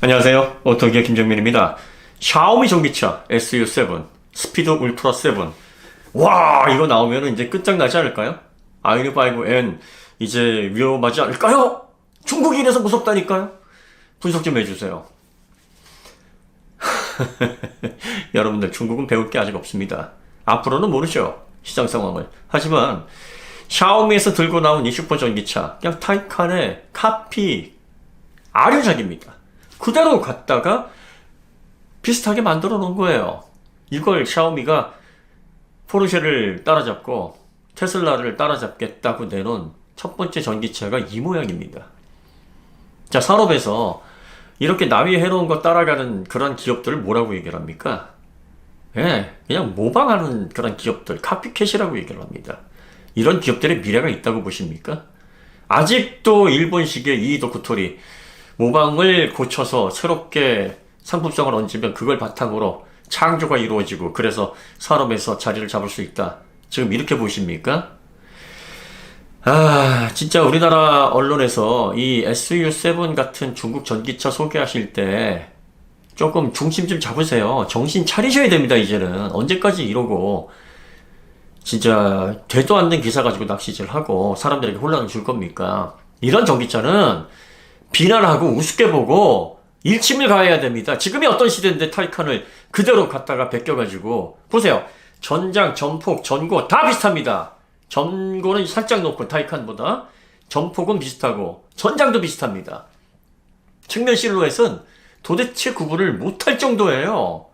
안녕하세요. 오토기의 김정민입니다. 샤오미 전기차 SU7 스피드 울트라 7. 와, 이거 나오면 이제 끝장나지 않을까요? 아이리 5N 이제 위험하지 않을까요? 중국이 이래서 무섭다니까요? 분석 좀 해주세요. 여러분들 중국은 배울 게 아직 없습니다. 앞으로는 모르죠. 시장 상황을. 하지만 샤오미에서 들고 나온 이 슈퍼 전기차 그냥 타이칸의 카피 아류작입니다. 그대로 갖다가 비슷하게 만들어 놓은 거예요. 이걸 샤오미가 포르쉐를 따라잡고 테슬라를 따라잡겠다고 내놓은 첫 번째 전기차가 이 모양입니다. 자, 산업에서 이렇게 남이 해놓은 거 따라가는 그런 기업들을 뭐라고 얘기를 합니까? 예, 그냥 모방하는 그런 기업들, 카피캣이라고 얘기를 합니다. 이런 기업들의 미래가 있다고 보십니까? 아직도 일본식의 이 도쿠토리 모방을 고쳐서 새롭게 상품성을 얹으면 그걸 바탕으로 창조가 이루어지고 그래서 산업에서 자리를 잡을 수 있다. 지금 이렇게 보십니까? 아, 진짜 우리나라 언론에서 이 SU7 같은 중국 전기차 소개하실 때 조금 중심 좀 잡으세요. 정신 차리셔야 됩니다, 이제는. 언제까지 이러고 진짜 되도 않는 기사 가지고 낚시질 하고 사람들에게 혼란을 줄 겁니까? 이런 전기차는 비난하고 우습게 보고 일침을 가해야 됩니다. 지금이 어떤 시대인데 타이칸을 그대로 갖다가 베껴가지고 보세요. 전장, 전폭, 전고 다 비슷합니다. 전고는 살짝 높고 타이칸보다 전폭은 비슷하고 전장도 비슷합니다. 측면 실루엣은 도대체 구분을 못할 정도예요.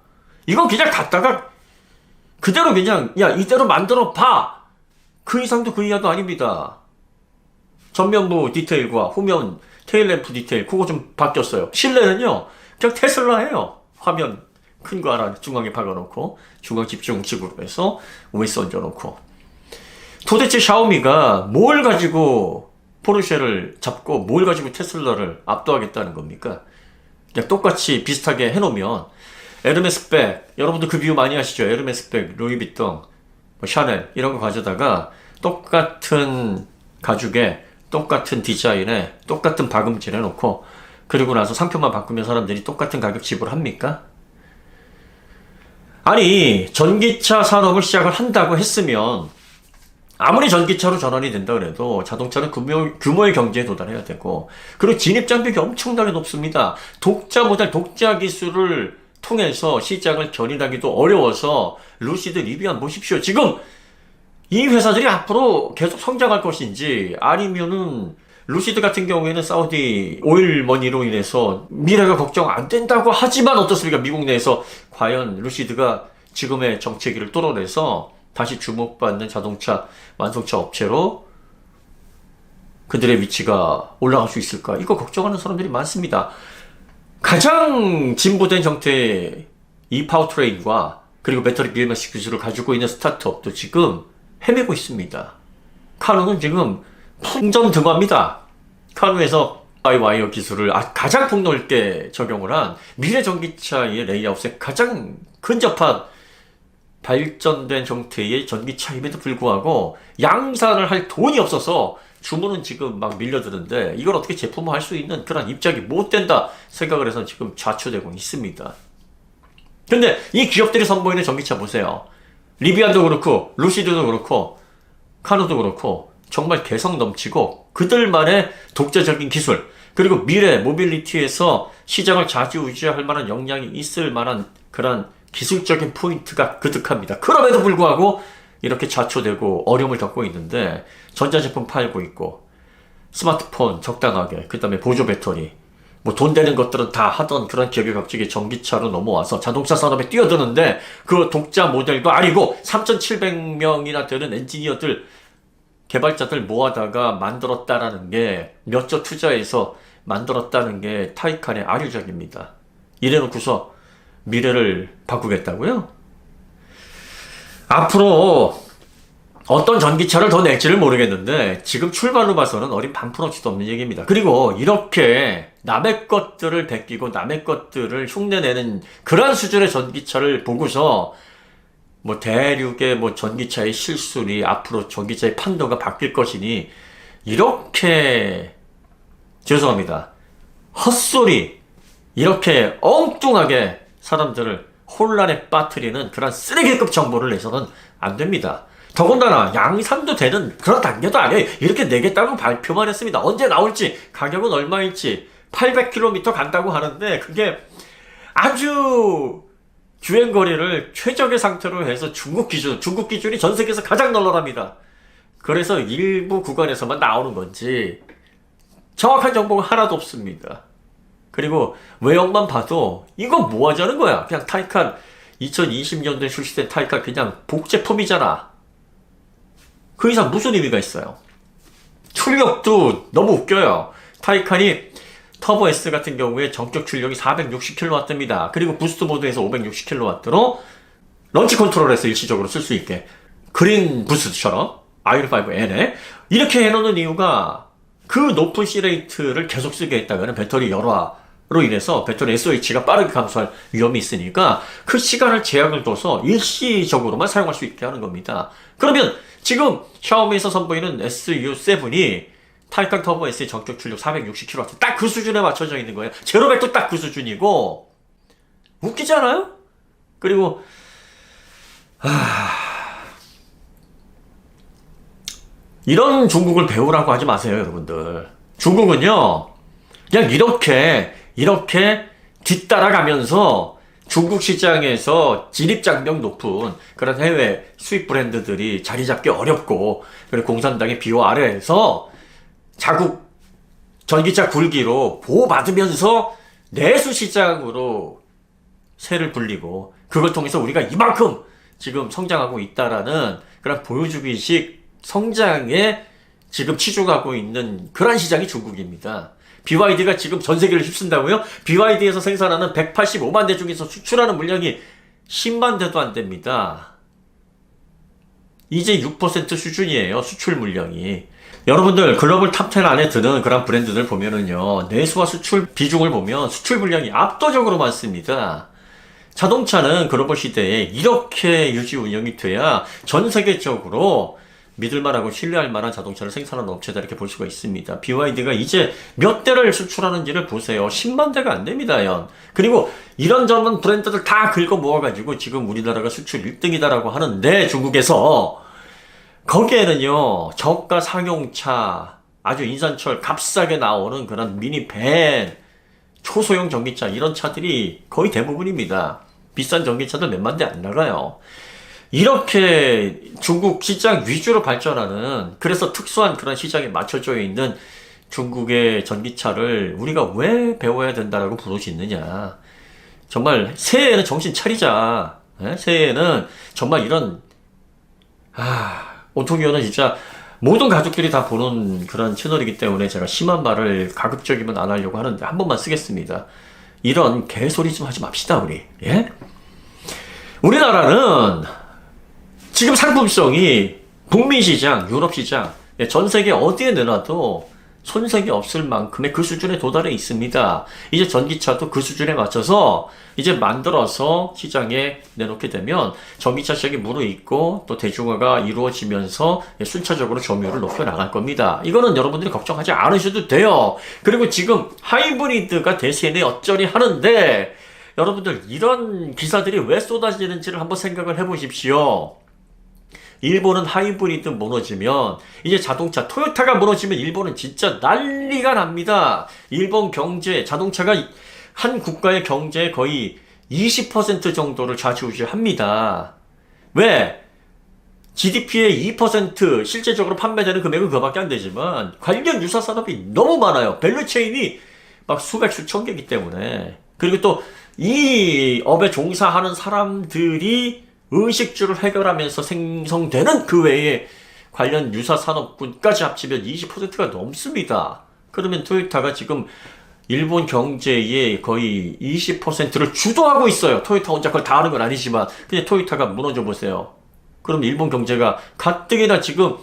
이건 그냥 갖다가 그대로 그냥 야 이대로 만들어 봐. 그 이상도 그 이하도 아닙니다. 전면부 디테일과 후면 테일 램프 디테일 그거 좀 바뀌었어요. 실내는요 그냥 테슬라예요. 화면 큰 거 하나 중앙에 박아놓고 중앙 집중식으로 해서 OS 얹어놓고 도대체 샤오미가 뭘 가지고 포르쉐를 잡고 뭘 가지고 테슬라를 압도하겠다는 겁니까? 그냥 똑같이 비슷하게 해놓으면 에르메스 백 여러분들 그 비유 많이 하시죠? 에르메스 백, 루이비통, 뭐 샤넬 이런 거 가져다가 똑같은 가죽에 똑같은 디자인에 똑같은 박음질 해놓고 그리고 나서 상표만 바꾸면 사람들이 똑같은 가격 지불합니까? 아니 전기차 산업을 시작을 한다고 했으면 아무리 전기차로 전환이 된다 그래도 자동차는 규모, 규모의 경제에 도달해야 되고 그리고 진입 장벽이 엄청나게 높습니다. 독자 모델, 독자 기술을 통해서 시장을 견인하기도 어려워서 루시드 리비안 보십시오. 지금 이 회사들이 앞으로 계속 성장할 것인지 아니면은 루시드 같은 경우에는 사우디 오일 머니로 인해서 미래가 걱정 안 된다고 하지만 어떻습니까? 미국 내에서 과연 루시드가 지금의 정체기를 뚫어내서 다시 주목받는 자동차 완성차 업체로 그들의 위치가 올라갈 수 있을까? 이거 걱정하는 사람들이 많습니다. 가장 진보된 형태의 이 파워트레인과 그리고 배터리 BMS 기술을 가지고 있는 스타트업도 지금 헤매고 있습니다. 카누는 지금 풍전 등화입니다. 카누에서 와이와이어 기술을 아- 가장 폭넓게 적용을 한 미래 전기차의 레이아웃에 가장 근접한 발전된 형태의 전기차임에도 불구하고 양산을 할 돈이 없어서 주문은 지금 막 밀려드는데 이걸 어떻게 제품화할 수 있는 그런 입장이 못 된다 생각을 해서 지금 좌초되고 있습니다. 근데 이 기업들이 선보이는 전기차 보세요. 리비안도 그렇고 루시드도 그렇고 카누도 그렇고 정말 개성 넘치고 그들만의 독자적인 기술 그리고 미래 모빌리티에서 시장을 좌지우지할 만한 역량이 있을 만한 그런 기술적인 포인트가 그득합니다. 그럼에도 불구하고 이렇게 좌초되고 어려움을 겪고 있는데 전자제품 팔고 있고 스마트폰 적당하게 그 다음에 보조 배터리 뭐 돈 되는 것들은 다 하던 그런 기업이 갑자기 전기차로 넘어와서 자동차 산업에 뛰어드는데 그 독자 모델도 아니고 3,700명이나 되는 엔지니어들 개발자들 모아다가 만들었다라는 게 몇 조 투자해서 만들었다는 게 타이칸의 아류작입니다. 이래놓고서 미래를 바꾸겠다고요? 앞으로 어떤 전기차를 더 낼지를 모르겠는데 지금 출발로 봐서는 어린 반푼어치도 없는 얘기입니다. 그리고 이렇게 남의 것들을 베끼고 남의 것들을 흉내내는 그런 수준의 전기차를 보고서 뭐 대륙의 뭐 전기차의 실술이 앞으로 전기차의 판도가 바뀔 것이니 이렇게 죄송합니다. 헛소리 이렇게 엉뚱하게 사람들을 혼란에 빠뜨리는 그런 쓰레기급 정보를 내서는 안 됩니다. 더군다나 양산도 되는 그런 단계도 아니에요. 이렇게 내겠다고 발표만 했습니다. 언제 나올지, 가격은 얼마일지, 800km 간다고 하는데 그게 아주 주행 거리를 최적의 상태로 해서 중국 기준, 중국 기준이 전 세계에서 가장 널널합니다. 그래서 일부 구간에서만 나오는 건지 정확한 정보가 하나도 없습니다. 그리고 외형만 봐도 이거 뭐 하자는 거야? 그냥 타이칸 2020년도에 출시된 타이칸 그냥 복제품이잖아. 그 이상 무슨 의미가 있어요? 출력도 너무 웃겨요. 타이칸이 터보 S 같은 경우에 전격 출력이 460kW입니다. 그리고 부스트 모드에서 560kW로 런치 컨트롤에서 일시적으로 쓸 수 있게 그린 부스트처럼 i5N에 이렇게 해놓는 이유가 그 높은 C레이트를 계속 쓰게 했다면 배터리 열화로 인해서 배터리 SOH가 빠르게 감소할 위험이 있으니까 그 시간을 제약을 둬서 일시적으로만 사용할 수 있게 하는 겁니다. 그러면 지금 샤오미에서 선보이는 SU7이 타이칸 터보 S의 전격 출력 460kW 딱 그 수준에 맞춰져 있는 거예요. 제로백도 딱 그 수준이고 웃기지 않아요? 그리고 이런 중국을 배우라고 하지 마세요, 여러분들. 중국은요, 그냥 이렇게, 이렇게 뒤따라가면서 중국 시장에서 진입장벽 높은 그런 해외 수입 브랜드들이 자리 잡기 어렵고, 그리고 공산당의 비호 아래에서 자국 전기차 굴기로 보호받으면서 내수 시장으로 새를 불리고, 그걸 통해서 우리가 이만큼 지금 성장하고 있다라는 그런 보여주기식 성장에 지금 치중하고 있는 그런 시장이 중국입니다. BYD가 지금 전 세계를 휩쓴다고요? BYD에서 생산하는 185만 대 중에서 수출하는 물량이 10만 대도 안 됩니다. 이제 6% 수준이에요. 수출 물량이. 여러분들 글로벌 탑10 안에 드는 그런 브랜드들 보면은요. 내수와 수출 비중을 보면 수출 물량이 압도적으로 많습니다. 자동차는 글로벌 시대에 이렇게 유지 운영이 돼야 전 세계적으로 믿을 만하고 신뢰할 만한 자동차를 생산하는 업체다 이렇게 볼 수가 있습니다. BYD가 이제 몇 대를 수출하는지를 보세요. 10만 대가 안 됩니다, 연. 그리고 이런저런 브랜드들 다 긁어 모아가지고 지금 우리나라가 수출 1등이다라고 하는데 중국에서 거기에는요 저가 상용차 아주 인산철 값싸게 나오는 그런 미니밴 초소형 전기차 이런 차들이 거의 대부분입니다. 비싼 전기차들 몇만 대 안 나가요. 이렇게 중국 시장 위주로 발전하는 그래서 특수한 그런 시장에 맞춰져 있는 중국의 전기차를 우리가 왜 배워야 된다라고 부르시느냐. 정말 새해에는 정신 차리자. 예? 새해에는 정말 이런 아, 오토기어는 진짜 모든 가족들이 다 보는 그런 채널이기 때문에 제가 심한 말을 가급적이면 안 하려고 하는데 한 번만 쓰겠습니다. 이런 개소리 좀 하지 맙시다, 우리. 예? 우리나라는 지금 상품성이 북미 시장, 유럽 시장, 예, 전 세계 어디에 내놔도 손색이 없을 만큼의 그 수준에 도달해 있습니다. 이제 전기차도 그 수준에 맞춰서 이제 만들어서 시장에 내놓게 되면 전기차 시장이 무르익고 또 대중화가 이루어지면서 예, 순차적으로 점유율을 높여 나갈 겁니다. 이거는 여러분들이 걱정하지 않으셔도 돼요. 그리고 지금 하이브리드가 대세네 어쩌리 하는데 여러분들 이런 기사들이 왜 쏟아지는지를 한번 생각을 해보십시오. 일본은 하이브리드 무너지면 이제 자동차 토요타가 무너지면 일본은 진짜 난리가 납니다. 일본 경제 자동차가 한 국가의 경제의 거의 20% 정도를 좌지우지합니다. 왜? GDP의 2% 실제적으로 판매되는 금액은 그밖에 안 되지만 관련 유사 산업이 너무 많아요. 밸류체인이 막 수백 수천 개이기 때문에 그리고 또 이 업에 종사하는 사람들이 의식주를 해결하면서 생성되는 그 외에 관련 유사 산업군까지 합치면 20%가 넘습니다. 그러면 토요타가 지금 일본 경제의 거의 20%를 주도하고 있어요. 토요타 혼자 그걸 다 하는 건 아니지만 그냥 토요타가 무너져 보세요. 그럼 일본 경제가 가뜩이나 지금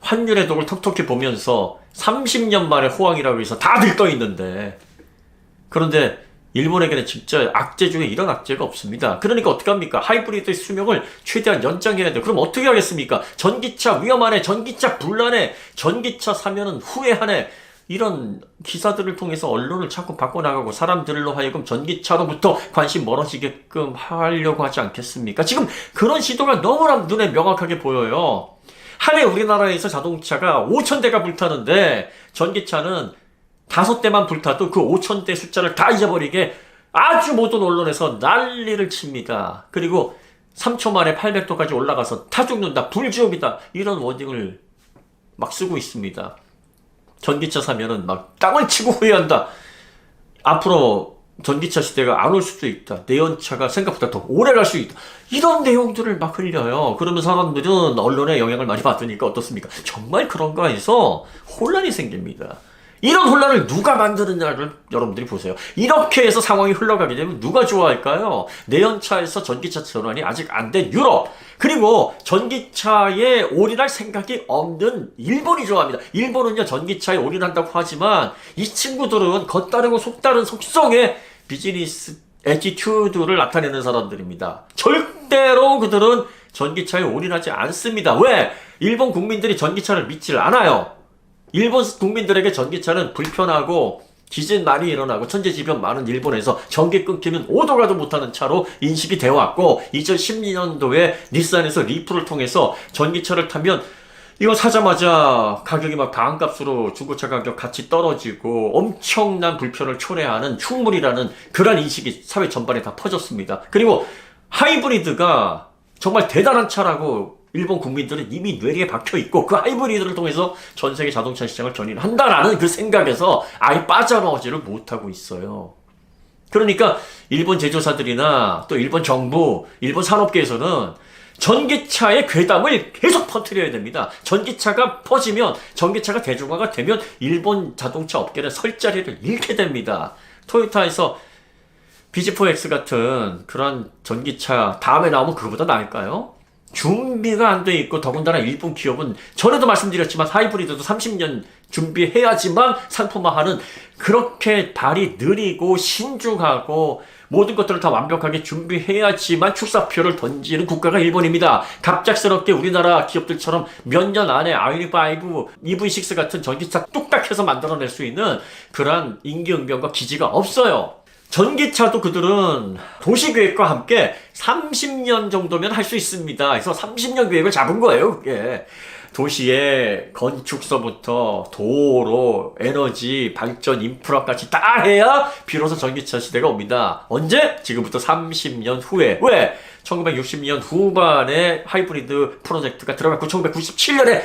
환율의 독을 톡톡히 보면서 30년 만에 호황이라고 해서 다 들떠 있는데 그런데 일본에게는 진짜 악재 중에 이런 악재가 없습니다. 그러니까 어떡합니까? 하이브리드의 수명을 최대한 연장해야 돼요. 그럼 어떻게 하겠습니까? 전기차 위험하네, 전기차 불나네, 전기차 사면은 후회하네. 이런 기사들을 통해서 언론을 자꾸 바꿔나가고 사람들로 하여금 전기차로부터 관심 멀어지게끔 하려고 하지 않겠습니까? 지금 그런 시도가 너무나 눈에 명확하게 보여요. 한해 우리나라에서 자동차가 5천 대가 불타는데 전기차는 다섯 대만 불타도 그 5천 대 숫자를 다 잊어버리게 아주 모든 언론에서 난리를 칩니다. 그리고 3초 만에 800도까지 올라가서 타 죽는다, 불지옥이다 이런 워딩을 막 쓰고 있습니다. 전기차 사면은 막 땅을 치고 후회한다. 앞으로 전기차 시대가 안 올 수도 있다. 내연차가 생각보다 더 오래 갈 수 있다. 이런 내용들을 막 흘려요. 그러면 사람들은 언론의 영향을 많이 받으니까 어떻습니까? 정말 그런가 해서 혼란이 생깁니다. 이런 혼란을 누가 만드느냐를 여러분들이 보세요. 이렇게 해서 상황이 흘러가게 되면 누가 좋아할까요? 내연차에서 전기차 전환이 아직 안 된 유럽. 그리고 전기차에 올인할 생각이 없는 일본이 좋아합니다. 일본은요, 전기차에 올인한다고 하지만 이 친구들은 겉다르고 속다른 속성의 비즈니스 애티튜드를 나타내는 사람들입니다. 절대로 그들은 전기차에 올인하지 않습니다. 왜? 일본 국민들이 전기차를 믿질 않아요. 일본 국민들에게 전기차는 불편하고 지진 많이 일어나고 천재지변 많은 일본에서 전기 끊기면 오도 가도 못하는 차로 인식이 되어 왔고 2012년도에 닛산에서 리프를 통해서 전기차를 타면 이거 사자마자 가격이 막 반값으로 중고차 가격 같이 떨어지고 엄청난 불편을 초래하는 흉물이라는 그런 인식이 사회 전반에 다 퍼졌습니다. 그리고 하이브리드가 정말 대단한 차라고 일본 국민들은 이미 뇌리에 박혀 있고 그 하이브리드를 통해서 전 세계 자동차 시장을 견인한다라는 그 생각에서 아예 빠져나오지를 못하고 있어요. 그러니까 일본 제조사들이나 또 일본 정부, 일본 산업계에서는 전기차의 괴담을 계속 퍼뜨려야 됩니다. 전기차가 퍼지면 전기차가 대중화가 되면 일본 자동차 업계는 설 자리를 잃게 됩니다. 토요타에서 BG4X 같은 그런 전기차 다음에 나오면 그거보다 나을까요? 준비가 안 돼 있고 더군다나 일본 기업은 전에도 말씀드렸지만 하이브리드도 30년 준비해야지만 상품화하는 그렇게 발이 느리고 신중하고 모든 것들을 다 완벽하게 준비해야지만 출사표를 던지는 국가가 일본입니다. 갑작스럽게 우리나라 기업들처럼 몇 년 안에 아이니5, EV6 같은 전기차 뚝딱 해서 만들어낼 수 있는 그러한 임기응변과 기지가 없어요. 전기차도 그들은 도시계획과 함께 30년 정도면 할 수 있습니다. 그래서 30년 계획을 잡은 거예요, 그게. 도시의 건축서부터 도로, 에너지, 발전, 인프라까지 다 해야 비로소 전기차 시대가 옵니다. 언제? 지금부터 30년 후에. 왜? 1960년 후반에 하이브리드 프로젝트가 들어갔고 1997년에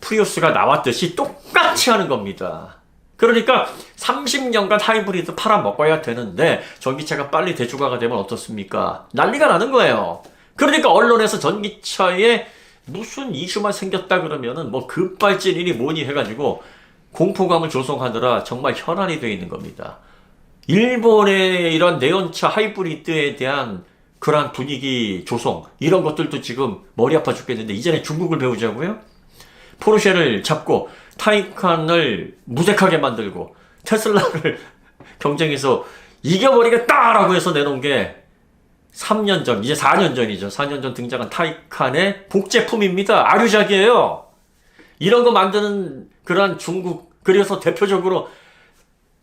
프리우스가 나왔듯이 똑같이 하는 겁니다. 그러니까 30년간 하이브리드 팔아 먹어야 되는데 전기차가 빨리 대중화가 되면 어떻습니까? 난리가 나는 거예요. 그러니까 언론에서 전기차에 무슨 이슈만 생겼다 그러면은 뭐 급발진이니 뭐니 해가지고 공포감을 조성하느라 정말 현안이 되어 있는 겁니다. 일본의 이런 내연차 하이브리드에 대한 그러한 분위기 조성 이런 것들도 지금 머리 아파 죽겠는데 이전에 중국을 배우자고요? 포르쉐를 잡고 타이칸을 무색하게 만들고 테슬라를 경쟁에서 이겨버리겠다라고 해서 내놓은 게 3년 전, 이제 4년 전이죠. 4년 전 등장한 타이칸의 복제품입니다. 아류작이에요. 이런 거 만드는 그러한 중국, 그래서 대표적으로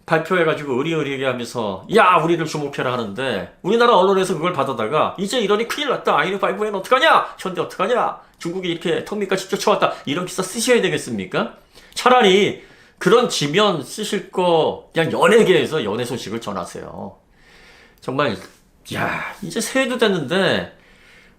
발표해가지고 의리의리하게 하면서 야 우리를 주목해라 하는데 우리나라 언론에서 그걸 받아다가 이제 이러니 큰일 났다 아이는5N 어떡하냐 현대 어떡하냐 중국이 이렇게 턱밑까지 쫓아왔다 이런 기사 쓰셔야 되겠습니까? 차라리 그런 지면 쓰실 거 그냥 연예계에서 연예 소식을 전하세요 정말 야 이제 새해도 됐는데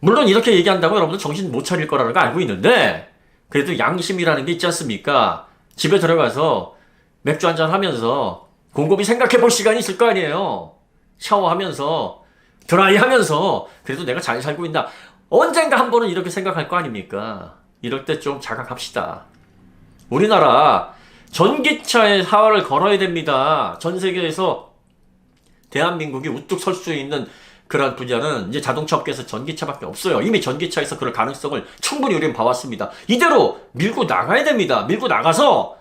물론 이렇게 얘기한다고 여러분들 정신 못 차릴 거라는 거 알고 있는데 그래도 양심이라는 게 있지 않습니까? 집에 들어가서 맥주 한잔 하면서 곰곰이 생각해 볼 시간이 있을 거 아니에요. 샤워하면서 드라이 하면서 그래도 내가 잘 살고 있나 언젠가 한 번은 이렇게 생각할 거 아닙니까? 이럴 때 좀 자각합시다. 우리나라 전기차의 사활을 걸어야 됩니다. 전 세계에서 대한민국이 우뚝 설 수 있는 그런 분야는 이제 자동차 업계에서 전기차밖에 없어요. 이미 전기차에서 그럴 가능성을 충분히 우리는 봐왔습니다. 이대로 밀고 나가야 됩니다. 밀고 나가서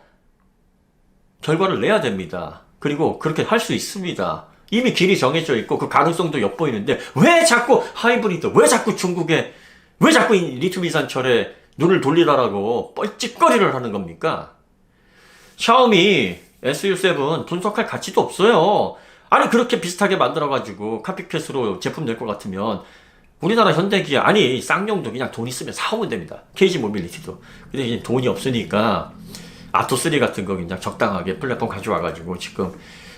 결과를 내야 됩니다. 그리고 그렇게 할 수 있습니다. 이미 길이 정해져 있고 그 가능성도 엿보이는데 왜 자꾸 하이브리드, 왜 자꾸 중국에, 왜 자꾸 이 리튬 이산철에 눈을 돌리라라고 뻘짓거리를 하는 겁니까? 샤오미 SU7 분석할 가치도 없어요. 아니 그렇게 비슷하게 만들어가지고 카피캣으로 제품 낼 것 같으면 우리나라 현대기아 아니 쌍용도 그냥 돈 있으면 사오면 됩니다. KG 모빌리티도. 근데 이제 돈이 없으니까 아토3 같은 거 그냥 적당하게 플랫폼 가져와가지고 지금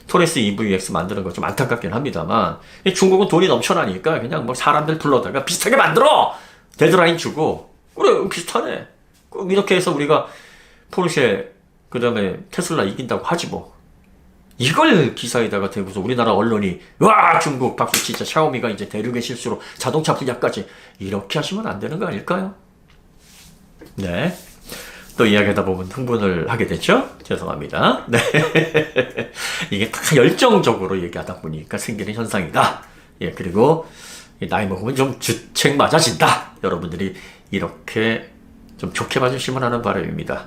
토레스 EVX 만드는 거 좀 안타깝긴 합니다만 중국은 돈이 넘쳐나니까 그냥 뭐 사람들 불러다가 비슷하게 만들어 데드라인 주고 그래 비슷하네 그럼 이렇게 해서 우리가 포르쉐 그 다음에 테슬라 이긴다고 하지 뭐 이걸 기사에다가 대고서 우리나라 언론이 와 중국 박수 치자 샤오미가 이제 대륙의 실수로 자동차 분야까지 이렇게 하시면 안 되는 거 아닐까요? 네. 또 이야기하다 보면 흥분을 하게 되죠? 죄송합니다. 네. 이게 다 열정적으로 얘기하다 보니까 생기는 현상이다. 예, 그리고 이 나이 먹으면 좀 주책 맞아진다. 여러분들이 이렇게 좀 좋게 봐주시면 하는 바람입니다.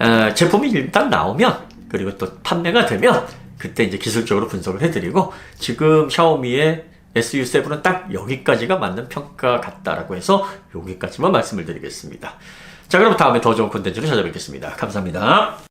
에, 제품이 일단 나오면 그리고 또 판매가 되면 그때 이제 기술적으로 분석을 해드리고 지금 샤오미의 SU7은 딱 여기까지가 맞는 평가 같다라고 해서 여기까지만 말씀을 드리겠습니다. 자 그럼 다음에 더 좋은 콘텐츠로 찾아뵙겠습니다. 감사합니다.